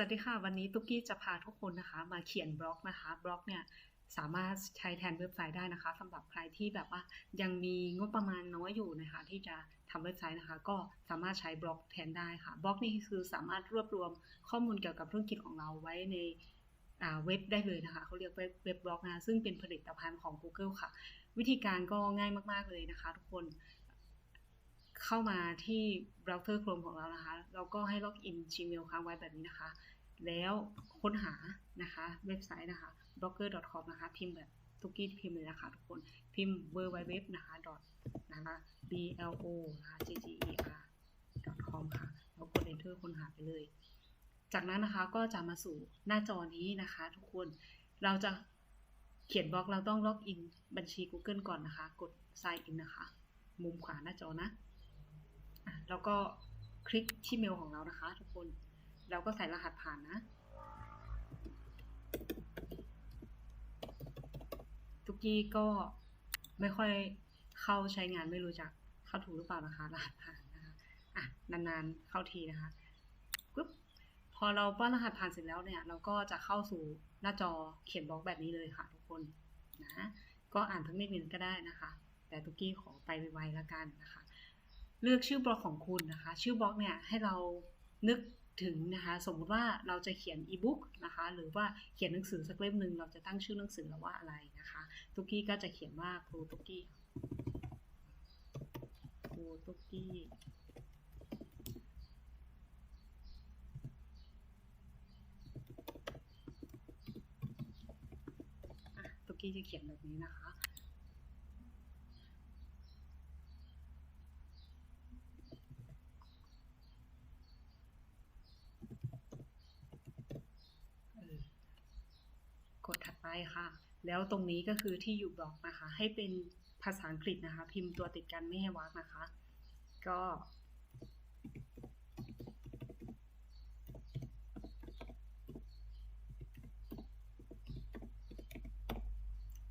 สวัสดีค่ะ วันนี้ตุ๊กกี้จะพาทุกคนนะคะ มาเขียนบล็อกนะคะบล็อกเนี่ยสามารถใช้แทนเว็บไซต์ได้นะคะสำหรับใครที่แบบว่ายังมีงบประมาณน้อยอยู่นะคะ ที่จะทำเว็บไซต์นะคะ ก็สามารถใช้บล็อกแทนได้ค่ะบล็อกนี่คือสามารถรวบรวมข้อมูลเกี่ยวกับธุรกิจของเราไว้ในเว็บได้เลยนะคะเขาเรียกเว็บเว็บบล็อกนะซึ่งเป็นผลิตภัณฑ์ของ Google ค่ะ วิธีการก็ง่ายมากๆเลยนะคะ ทุกคน เข้ามาที่เบราว์เซอร์ Chrome ของเรานะคะเราก็ให้ล็อกอิน Gmail ค้างไว้แบบนี้นะคะ แล้วค้นหานะคะเว็บไซต์นะคะ blogger.com นะคะ พิมพ์แบบทุกกี้พิมพ์เลยนะคะทุกคนพิมพ์ www นะคะ dot นะคะ b l o นะคะ g g e r com ค่ะแล้วกด enter ค้นหาไปเลย จากนั้นนะคะก็จะมาสู่หน้าจอนี้นะคะ ทุกคนเราจะเขียนบล็อกเราต้องล็อกอินบัญชี Google ก่อนนะคะ กด sign in นะคะ มุมขวาหน้าจอนะ แล้วก็คลิกที่เมลของเรานะคะ ทุกคนเราก็ใส่รหัสผ่านนะ ทุกกี้ก็ไม่ค่อยเข้าใช้งานไม่รู้จักเข้าถูกหรือเปล่านะคะรหัสผ่านนะคะอะนานๆเข้าทีนะคะปุ๊บพอเราป้อนรหัสผ่านเสร็จแล้วเนี่ย เราก็จะเข้าสู่หน้าจอเขียนบล็อกแบบนี้เลยค่ะ ทุกคนนะก็อ่านทั้งนิดนึงก็ได้นะคะ แต่ทุกกี้ขอไปไวๆแล้วกันนะคะ เลือกชื่อบล็อกของคุณนะคะ ชื่อบล็อกเนี่ยให้เรานึกถึงนะคะสมมติว่าเราจะเขียนอีบุ๊กนะคะหรือว่าเขียนหนังสือสักเล่มหนึ่งเราจะตั้งชื่อหนังสือเราว่าอะไรนะคะตุกกี้ก็จะเขียนว่าครูตุกกี้ครูตุกกี้ตุกกี้จะเขียนแบบนี้นะคะกดถัด ไปค่ะ แล้วตรงนี้ก็คือที่อยู่บล็อกนะคะ ให้เป็นภาษาอังกฤษนะคะ พิมพ์ตัวติดกันไม่ให้วรรคนะคะ ก็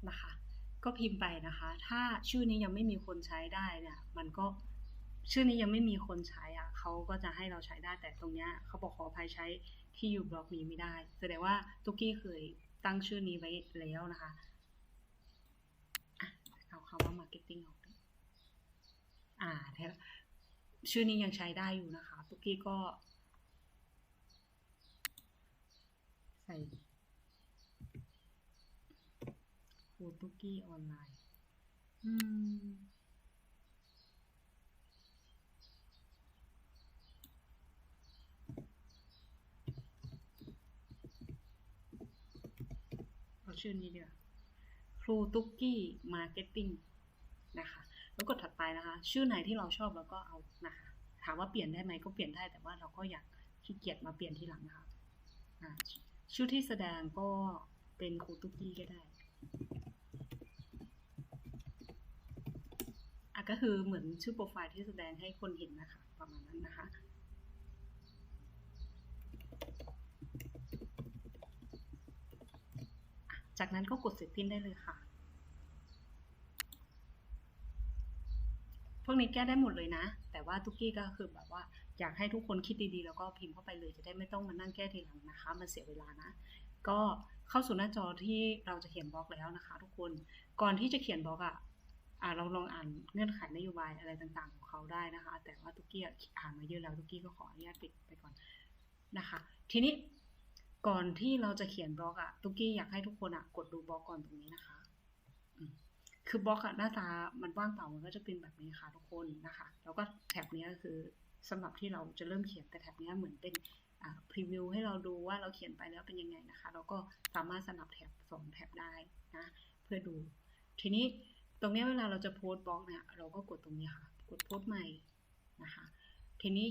นะคะ ก็พิมพ์ไปนะคะ ถ้าชื่อนี้ยังไม่มีคนใช้ได้เนี่ยมันก็ชื่อนี้ยังไม่มีคนใช้อะเขาก็จะให้เราใช้ได้แต่ตรงเนี้ยเขาบอกขออภัยใช้ที่อยู่บล็อกนี้ไม่ได้ แสดงว่าตุกกี้เคย ตั้งชื่อนี้ไว้แล้วนะคะเอาคำว่า marketing ออกอ่าแท้วชื่อนี้ยังใช้ได้อยู่นะคะ ตุกกี้ก็ ใส่ครูตุกกี้ออนไลน์ อืม ชื่อนี้ดียวครูตุ๊กกี้มาร์เก็ตติ้งนะคะ แล้วกดถัดไปนะคะ ชื่อไหนที่เราชอบเราก็เอานะคะ ถามว่าเปลี่ยนได้ไหมก็เปลี่ยนได้แต่ว่าเราก็อยากขี้เกียจมาเปลี่ยนทีหลังนะคะะชื่อที่แสดงก็เป็นครูตุ๊กกี้ก็ได้อะก็คือเหมือนชื่อโปรไฟล์ที่แสดงให้คนเห็นนะคะ ประมาณนั้นนะคะ จากนั้นก็กดเสร็จพิมพ์ได้เลยค่ะ พวกนี้แก้ได้หมดเลยนะ แต่ว่าทุกกี้ก็คือแบบว่า อยากให้ทุกคนคิดดีๆ แล้วก็พิมพ์เข้าไปเลยจะได้ไม่ต้องมานั่งแก้ทีหลังนะคะ มันเสียเวลานะ ก็เข้าสู่หน้าจอที่เราจะเขียนบล็อกแล้วนะคะ ทุกคน ก่อนที่จะเขียนบล็อกอะอ่าเราลองอ่านเงื่อนไขนโยบายอะไรต่างๆ ของเขาได้นะคะ แต่ว่าทุกกี้อ่านมาเยอะแล้วทุกกี้ก็ขออนุญาตปิดไปก่อนนะคะ ทีนี้ ก่อนที่เราจะเขียนบล็อกอะตุกกี้อยากให้ทุกคนอะกดดูบล็อกก่อนตรงนี้นะคะ คือบล็อกอะหน้าตามันว่างเปล่ามันก็จะเป็นแบบนี้ค่ะทุกคนนะคะ แล้วก็แท็บนี้ก็คือสำหรับที่เราจะเริ่มเขียนแต่แท็บนี้เหมือนเป็นพรีวิวให้เราดูว่าเราเขียนไปแล้วเป็นยังไงนะคะ เราก็สามารถสนับแท็บสองแท็บได้นะเพื่อดู ทีนี้ตรงนี้เวลาเราจะโพสต์บล็อกเนี่ยเราก็กดตรงนี้ค่ะ กดโพสต์ใหม่นะคะ ทีนี้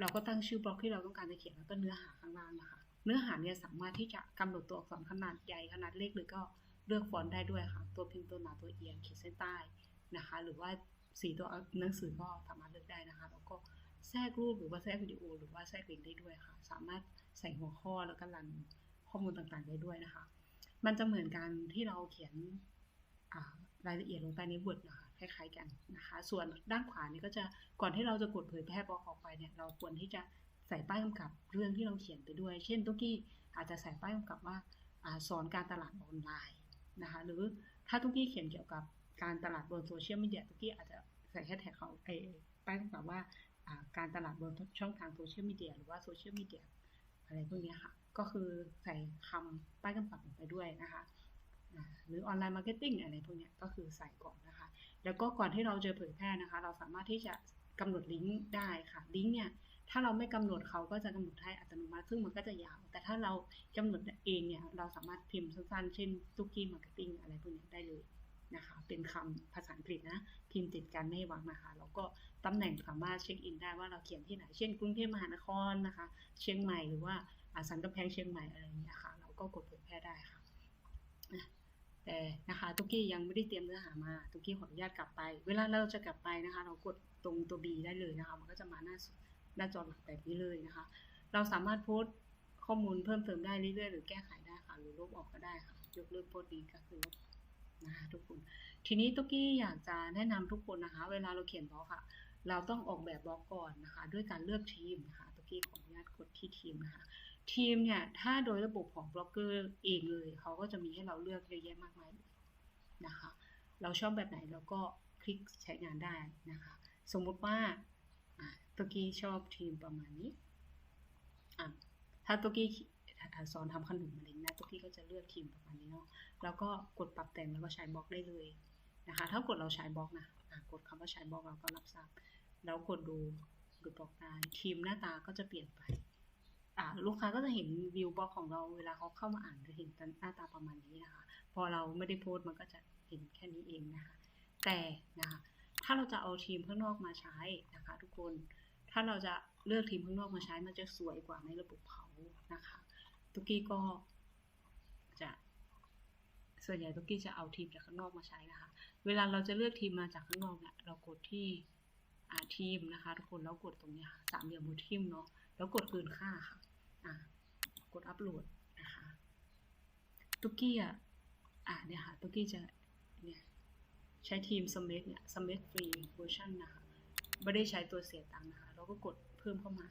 เราก็ตั้งชื่อบล็อกที่เราต้องการจะเขียนแล้วก็เนื้อหาข้างล่างนะคะ เนื้อหาเนี่ยสามารถที่จะกำหนดตัวอักษรขนาดใหญ่ขนาดเล็กหรือก็เลือกฟอนต์ได้ด้วยค่ะ ตัวพิมพ์ตัวหนาตัวเอียงขีดเส้นใต้นะคะ หรือว่าสีตัวหนังสือก็สามารถเลือกได้นะคะ แล้วก็แทรกรูปหรือว่าแทรกวิดีโอ หรือว่าแทรกลิงก์ได้ด้วยค่ะ สามารถใส่หัวข้อแล้วก็รันข้อมูลต่างๆได้ด้วยนะคะ มันจะเหมือนกันที่เราเขียนรายละเอียดลงไปใน Word นะคะคล้ายๆกันนะคะ ส่วนด้านขวานี่ก็จะก่อนที่เราจะกดเผยแพร่บล็อกออกไปเนี่ยเราควรที่จะ ใส่ป้ายกำกับเรื่องที่เราเขียนไปด้วย เช่นตุกกี้อาจจะใส่ป้ายกำกับว่าอสอนการตลาดออนไลน์นะคะหรือถ้าตุกกี้เขียนเกี่ยวกับการตลาดบนโซเชียลมีเดียตุกกี้อาจจะใส่แฮชแท็กเขาไอ้ป้ายกำกับว่าการตลาดบนช่องทางโซเชียลมีเดียหรือว่าโซเชียลมีเดียอะไรพวกนี้ค่ะ ก็คือใส่คำป้ายกำกับลงไปด้วยนะคะหรือออนไลน์มาร์เก็ตติ้งอะไรพวกนี้ก็คือใส่ก่อนนะคะ แล้วก็ก่อนที่เราจะเผยแพร่นะคะ เราสามารถที่จะกำหนดลิงก์ได้ค่ะ ลิงก์เนี่ย ถ้าเราไม่กำหนดเขาก็จะกำหนดให้อัตโนมัติ ซึ่งมันก็จะยาว แต่ถ้าเรากำหนดเองเนี่ย เราสามารถพิมพ์สั้นๆ เช่นตุกี้มาร์เก็ตติ้งอะไรพวกนี้ได้เลยนะคะ เป็นคำภาษาอังกฤษนะ พิมพ์ติดกันไม่ให้วางนะคะ แล้วก็ตำแหน่งสามารถเช็คอินได้ว่าเราเขียนที่ไหน เช่น กรุงเทพมหานครนะคะ เชียงใหม่หรือว่าอาสันกำแพงเชียงใหม่อะไรอย่างเงี้ยค่ะ เราก็กดเผยแพร่ได้ค่ะ แต่นะคะตุกกี้ยังไม่ได้เตรียมเนื้อหามาตุกกี้ขออนุญาตกลับไป เวลาเราจะกลับไปนะคะ เรากดตรงตัว B ได้เลยนะคะ มันก็จะมาหน้าสุด น้าจอหลักแบบนี้เลยนะคะ เราสามารถโพสต์ข้อมูลเพิ่มเติมได้เรื่อยๆ หรือแก้ไขได้ค่ะ หรือลบออกก็ได้ค่ะ ยกเลิกโพสต์นี้ก็คือลบนะคะทุกคน ทีนี้ตุ๊กกี้อยากจะแนะนำทุกคนนะคะ เวลาเราเขียนบล็อกค่ะ เราต้องออกแบบบล็อกก่อนนะคะ ด้วยการเลือกทีมนะคะตุ๊กกี้ขออนุญาตกดที่ทีมนะคะ ทีมเนี่ยถ้าโดยระบบของบล็อกเกอร์เองเลยเขาก็จะมีให้เราเลือกเยอะแยะมากมายนะคะ เราชอบแบบไหนเราก็คลิกใช้งานได้นะคะ สมมุติว่า ตุกกี้ชอบทีมประมาณนี้ อะ ถ้าตุกกี้สอนทำขนมอะไรนะตุกกี้ก็จะเลือกทีมประมาณนี้เนาะ แล้วก็กดปรับแต่งแล้วก็ใช้บล็อกได้เลยนะคะ ถ้ากดเราใช้บล็อกนะะกดคำว่าใช้บล็อกเราก็รับทราบ แล้วกดดูดูบล็อกได้ทีมหน้าตาก็จะเปลี่ยนไปลูกค้าก็จะเห็นวิวบล็อกของเราเวลาเขาเข้ามาอ่านจะเห็นหน้าตาประมาณนี้นะคะ พอเราไม่ได้โพสต์มันก็จะเห็นแค่นี้เองนะคะ แต่นะคะ ถ้าเราจะเอาทีมข้างนอกมาใช้นะคะ ทุกคน ถ้าเราจะเลือกทีมข้างนอกมาใช้มันจะสวยกว่าในระบบเขานะคะตุกกี้ก็จะส่วนใหญ่ตุกกี้จะเอาทีมจากข้างนอกมาใช้นะคะ เวลาเราจะเลือกทีมมาจากข้างนอกเนี่ยเรากดที่ทีมนะคะทุกคนแล้วกดตรงนี้สามเหลี่ยมบนทีมเนาะแล้วกดเกินค่าค่ะอะกดอัปโหลดนะคะตุกกี้อะอะเนี่ยค่ะตุกกี้จะเนี่ยใช้ทีมสมัคเนี่ยสมัคฟรีเวอร์ชันนะคะ ไม่ได้ใช้ตัวเสียตังค์นะคะ เราก็กดเพิ่มเข้ามา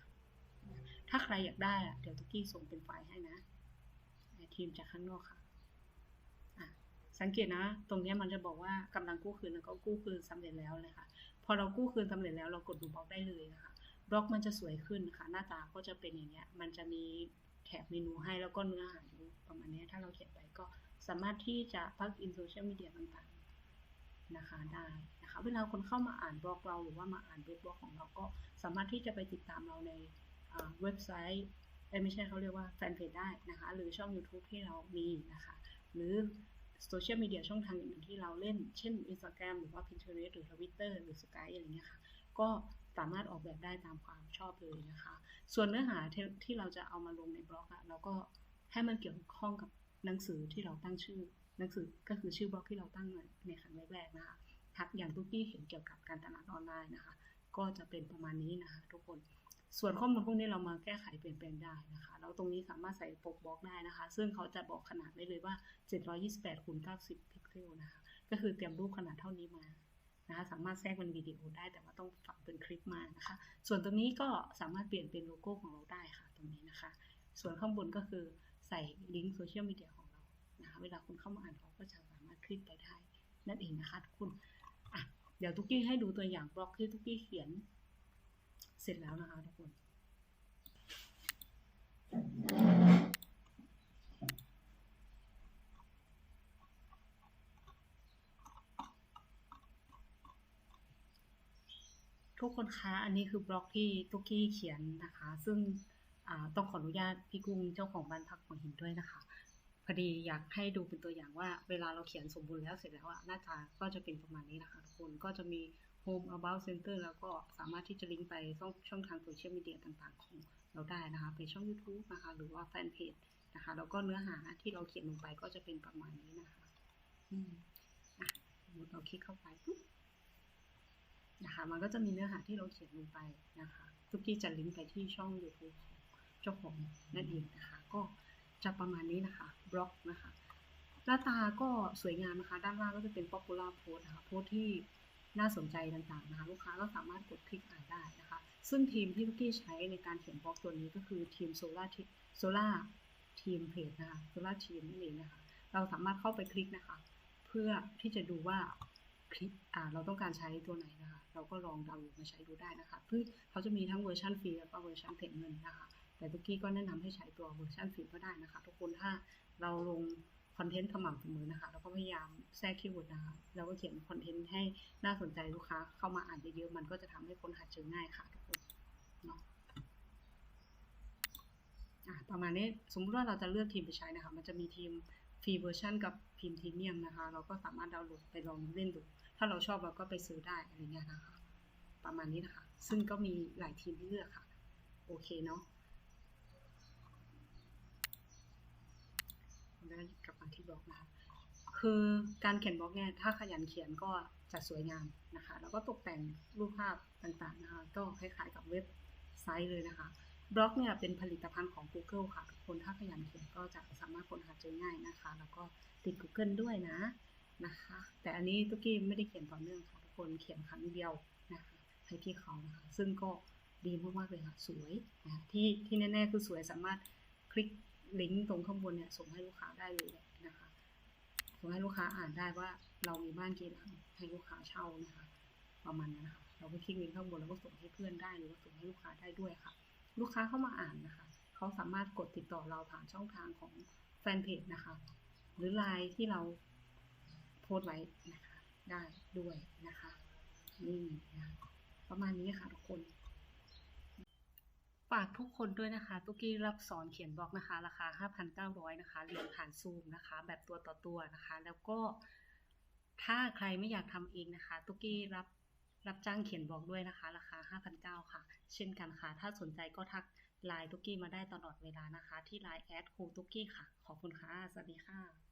ถ้าใครอยากได้อะเดี๋ยวตุกกี้ส่งเป็นไฟล์ให้นะ ทีมจากข้างนอกค่ะ สังเกตนะ ตรงนี้มันจะบอกว่ากำลังกู้คืนแล้วก็กู้คืนสำเร็จแล้วเลยค่ะ พอเรากู้คืนสำเร็จแล้วเรากดดูบล็อกได้เลยนะคะ บล็อกมันจะสวยขึ้นนะคะ หน้าตาก็จะเป็นอย่างเงี้ย มันจะมีแถบเมนูให้แล้วก็เนื้อหาประมาณนี้ถ้าเราเขียนไปก็สามารถที่จะพักอินโซเชียลมีเดียต่างๆ นะคะได้ นะคะ เวลาคนเข้ามาอ่านบล็อกเราหรือว่ามาอ่านเว็บบล็อกของเราก็สามารถที่จะไปติดตามเราในเว็บไซต์ไม่ใช่เขาเรียกว่าแฟนเพจได้นะคะ หรือช่อง YouTube ที่เรามีนะคะ หรือโซเชียลมีเดียช่องทางอื่นๆที่เราเล่น เช่น Instagram หรือว่า Pinterest หรือ Twitter หรือ Skype อะไรเงี้ยค่ะ ก็สามารถออกแบบได้ตามความชอบเลยนะคะ ส่วนเนื้อหาที่เราจะเอามาลงในบล็อกอะเราก็ให้มันเกี่ยวข้องกับหนังสือที่เราตั้งชื่อ หนังสือก็คือชื่อบล็อกที่เราตั้งในครั้งแรกๆนะคะ ทักอย่างทุกที่เห็นเกี่ยวกับการตลาดออนไลน์นะคะ ก็จะเป็นประมาณนี้นะคะ ทุกคน ส่วนข้อมูลพวกนี้เรามาแก้ไขเปลี่ยนแปลงได้นะคะ แล้วตรงนี้สามารถใส่ปกบล็อกได้นะคะ ซึ่งเขาจะบอกขนาดไว้เลยว่า 728คูณ90 พิกเซลนะคะ ก็คือเตรียมรูปขนาดเท่านี้มานะคะสามารถแทรกเป็นวิดีโอได้แต่ว่าต้องฝังเป็นคลิปมานะคะ ส่วนตรงนี้ก็สามารถเปลี่ยนเป็นโลโก้ของเราได้ค่ะ ตรงนี้นะคะ ส่วนข้างบนก็คือใส่ลิงก์โซเชียลมีเดียของเรานะคะเวลาคุณเข้ามาอ่านเขาก็จะสามารถคลิกไปได้นั่นเองนะคะทุกคน เดี๋ยวทุกกี้ให้ดูตัวอย่างบล็อกที่ทุกกี้เขียน เสร็จแล้วนะคะทุกคนทุกคนคะอันนี้คือบล็อกที่ตุกกี้เขียนนะคะ ซึ่งต้องขออนุญาตพี่กุ้งเจ้าของบ้านพักหัวหินด้วยนะคะ พอดีอยากให้ดูเป็นตัวอย่างว่า เวลาเราเขียนสมบูรณ์แล้วเสร็จแล้วอะหน้าตาก็จะเป็นประมาณนี้นะคะทุกคนก็จะมี Home About Center แล้วก็สามารถที่จะลิงก์ไปช่องช่องทางโซเชียลมีเดียต่างๆ ของเราได้นะคะเป็นช่อง YouTube นะคะหรือว่าแฟนเพจนะคะแล้วก็เนื้อหาที่เราเขียนลงไปก็จะเป็นประมาณนี้นะคะอืมอะสมมติเราคลิกเข้าไปปุ๊บนะคะมันก็จะมีเนื้อหาที่เราเขียนลงไปนะคะทุกที่จะลิงก์ไปที่ช่อง YouTube ของเจ้าของนั่นเองนะคะ ก็ จะประมาณนี้นะคะบล็อกนะคะหน้าตาก็สวยงามนะคะ ด้านล่างก็จะเป็น popular post นะคะโพสที่น่าสนใจต่างๆนะคะ ลูกค้าก็สามารถกดคลิกอ่านได้นะคะ ซึ่งทีมที่ทุกกี้ใช้ในการเขียนบล็อกตัวนี้ก็คือทีม Solar Solar ทีมเพจนะคะ Solar Team นั่นเองนะคะ เราสามารถเข้าไปคลิกนะคะ เพื่อที่จะดูว่าคลิปอ่าเราต้องการใช้ตัวไหนนะคะ เราก็ลองดาวน์โหลดมาใช้ดูได้นะคะซึ่งเขาจะมีทั้งเวอร์ชันฟรีแล้วก็เวอร์ชันเก็บเงินนะคะ แต่ทุกกี้ก็แนะนำให้ใช้ตัวเวอร์ชันฟรีก็ได้นะคะ ทุกคนถ้าเราลงคอนเทนต์สม่ำเสมอนะคะเราก็พยายามแทรกคีย์เวิร์ดนะคะแล้วก็เขียนคอนเทนต์ให้น่าสนใจลูกค้าเข้ามาอ่านเยอะๆมันก็จะทำให้คนหาเจอง่ายค่ะทุกคนเนาะะประมาณนี้สมมุติว่าเราจะเลือกทีมไปใช้นะคะ มันจะมีทีมฟรีเวอร์ชันกับทีมพรีเมียมนะคะ เราก็สามารถดาวน์โหลดไปลองเล่นดู ถ้าเราชอบเราก็ไปซื้อได้อะไรเงี้ยนะคะ ประมาณนี้นะคะ ซึ่งก็มีหลายทีมให้เลือกค่ะ โอเคเนาะ แล้วกลับมาที่บล็อกนะคะคือการเขียนบล็อกเนี่ยถ้าขยันเขียนก็จะสวยงามนะคะ แล้วก็ตกแต่งรูปภาพต่างๆนะคะก็คล้ายๆกับเว็บไซต์เลยนะคะบล็อกเนี่ยเป็นผลิตภัณฑ์ของ Google ค่ะทุกคนถ้าขยันเขียนก็จะสามารถค้นหาเจอง่ายนะคะ แล้วก็ติด Google ด้วยนะนะคะ แต่อันนี้ตุกกี้ไม่ได้เขียนต่อเนื่องค่ะทุกคนเขียนครั้งเดียวนะคะให้พี่เขานะคะซึ่งก็ดีมากๆเลยค่ะสวยนะที่ที่แน่ๆคือสวยสามารถคลิก ลิงก์ตรงข้างบนเนี่ยส่งให้ลูกค้าได้เลยนะคะส่งให้ลูกค้าอ่านได้ว่าเรามีบ้านกี่หลังให้ลูกค้าเช่านะคะประมาณนั้นนะคะเราก็คลิกลิงก์ข้างบนแล้วก็ส่งให้เพื่อนได้หรือว่าส่งให้ลูกค้าได้ด้วยค่ะ ลูกค้าเข้ามาอ่านนะคะเขาสามารถกดติดต่อเราผ่านช่องทางของแฟนเพจนะคะ หรือไลน์ที่เราโพสต์ไว้นะคะได้ด้วยนะคะนี่นะประมาณนี้ค่ะทุกคน ฝากทุกคนด้วยนะคะ ตุกกี้รับสอนเขียนบล็อกนะคะ ราคา 5,900 นะคะ เรียนผ่านซูมนะคะ แบบตัวต่อตัวนะคะ แล้วก็ถ้าใครไม่อยากทำเองนะคะ ตุกกี้รับรับจ้างเขียนบล็อกด้วยนะคะ ราคา 5,900 ค่ะ เช่นกันค่ะ ถ้าสนใจก็ทักไลน์ตุกกี้มาได้ตลอดเวลานะคะ ที่ไลน์แอดครูตุกกี้ค่ะ ขอบคุณค่ะ สวัสดีค่ะ